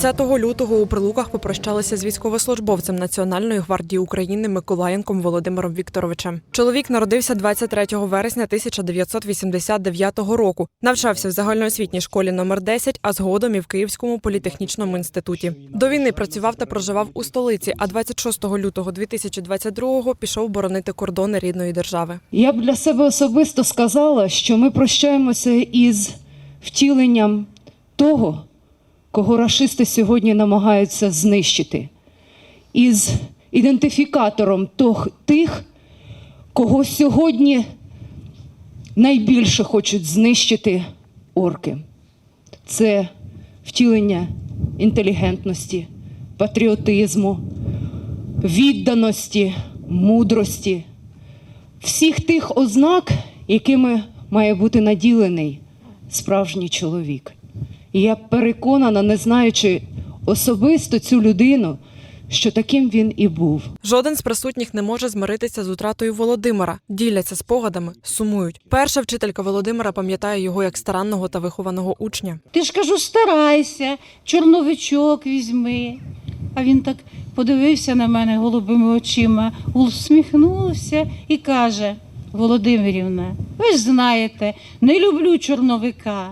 20 лютого у Прилуках попрощалися з військовослужбовцем Національної гвардії України Миколаєнком Володимиром Вікторовичем. Чоловік народився 23 вересня 1989 року. Навчався в загальноосвітній школі номер 10, а згодом і в Київському політехнічному інституті. До війни працював та проживав у столиці. А 26 лютого 2022 пішов боронити кордони рідної держави. Я б для себе особисто сказала, що ми прощаємося із втіленням того, кого рашисти сьогодні намагаються знищити, із ідентифікатором тих, кого сьогодні найбільше хочуть знищити орки. Це втілення інтелігентності, патріотизму, відданості, мудрості, всіх тих ознак, якими має бути наділений справжній чоловік. І я переконана, не знаючи особисто цю людину, що таким він і був. Жоден з присутніх не може змиритися з утратою Володимира. Діляться спогадами, сумують. Перша вчителька Володимира пам'ятає його як старанного та вихованого учня. Ти ж кажу, старайся, чорновичок візьми. А він так подивився на мене голубими очима, усміхнувся і каже: Володимирівна, ви ж знаєте, не люблю чорновика,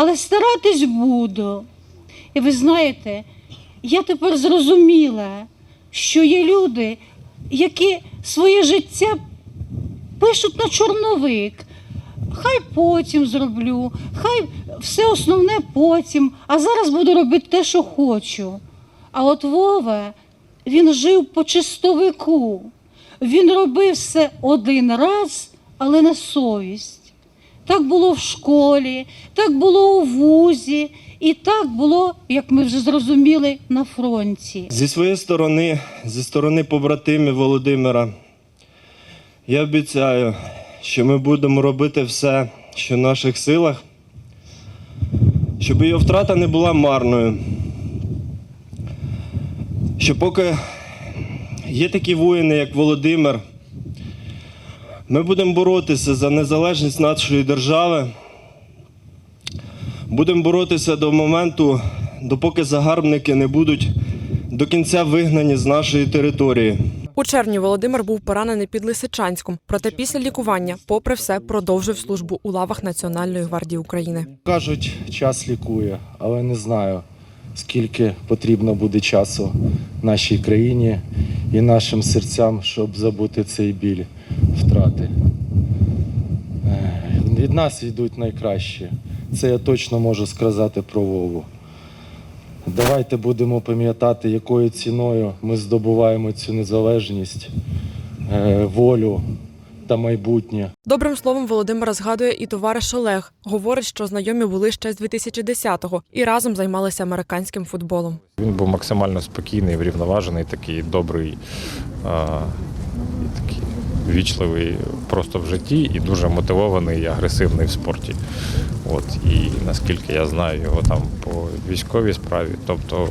але старатись буду. І ви знаєте, я тепер зрозуміла, що є люди, які своє життя пишуть на чорновик. Хай потім зроблю, хай все основне потім, а зараз буду робити те, що хочу. А от Вова, він жив по чистовику. Він робив все один раз, але на совість. Так було в школі, так було у вузі, і так було, як ми вже зрозуміли, на фронті. Зі своєї сторони, зі сторони побратимів Володимира, я обіцяю, що ми будемо робити все, що в наших силах, щоб його втрата не була марною. Що поки є такі воїни, як Володимир, ми будемо боротися за незалежність нашої держави. Будемо боротися до моменту, допоки загарбники не будуть до кінця вигнані з нашої території. У червні Володимир був поранений під Лисичанськом, проте після лікування, попри все, продовжив службу у лавах Національної гвардії України. Кажуть, час лікує, але не знаю, скільки потрібно буде часу нашій країні і нашим серцям, щоб забути цей біль втрати. Від нас йдуть найкращі. Це я точно можу сказати про Вову. Давайте будемо пам'ятати, якою ціною ми здобуваємо цю незалежність, е, волю та майбутнє. Добрим словом Володимира згадує і товариш Олег. Говорить, що знайомі були ще з 2010-го і разом займалися американським футболом. Він був максимально спокійний, врівноважений, такий добрий, а, і такий вічливий просто в житті і дуже мотивований і агресивний в спорті. От, і наскільки я знаю його там по військовій справі, тобто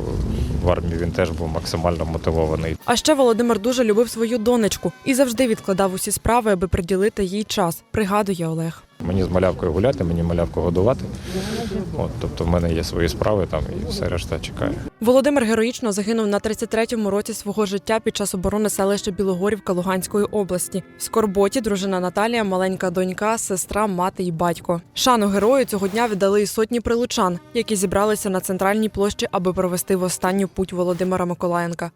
в армії він теж був максимально мотивований. А ще Володимир дуже любив свою донечку і завжди відкладав усі справи, аби приділити їй час. Пригадує Олег. Мені з малявкою гуляти, мені малявку годувати. От, тобто в мене є свої справи там і все решта чекає. Володимир героїчно загинув на 33-му році свого життя під час оборони селища Білогорівка Луганської області. В Скорботі дружина Наталія, маленька донька, сестра, мати і батько. Шану герою цього дня віддали і сотні прилучан, які зібралися на центральній площі, аби провести в останню путь Володимира Миколаєнка.